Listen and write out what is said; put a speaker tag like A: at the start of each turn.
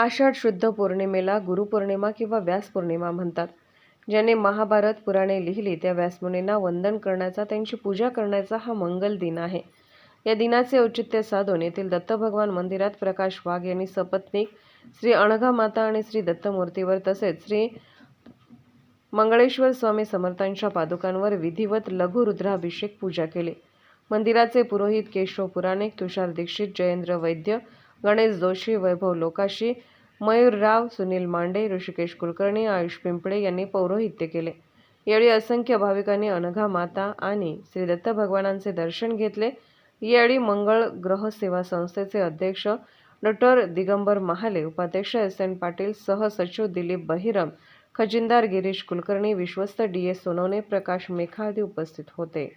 A: आषाढ शुद्ध पौर्णिमेला गुरुपौर्णिमा किंवा व्यासपौर्णिमा म्हणतात. ज्याने महाभारत पुराणे लिहिली त्या व्यासमुनींना वंदन करण्याचा त्यांची पूजा करण्याचा हा मंगल दिन आहे. या दिनाचे औचित्य साधून येथील दत्तभगवान मंदिरात प्रकाश वाघ यांनी सपत्नीक श्री अणघा माता आणि श्री दत्तमूर्तीवर तसेच श्री मंगळेश्वर स्वामी समर्थांच्या पादुकांवर विधिवत लघु रुद्राभिषेक पूजा केली. मंदिराचे पुरोहित केशव पुराणिक तुषार दीक्षित जयेंद्र वैद्य गणेश जोशी वैभव लोकाशी मयूरराव सुनील मांडे ऋषिकेश कुलकर्णी आयुष पिंपळे यांनी पौरोहित्य केले. यावेळी असंख्य भाविकांनी अनघा माता आणि श्री दत्त भगवानांचे दर्शन घेतले. यावेळी मंगळ ग्रह सेवा संस्थेचे अध्यक्ष डॉक्टर दिगंबर महाले उपाध्यक्ष एस एन पाटील सहसचिव दिलीप बहिरम खजिनदार गिरीश कुलकर्णी विश्वस्त डी एस सोनवणे प्रकाश मेखा आदी उपस्थित होते.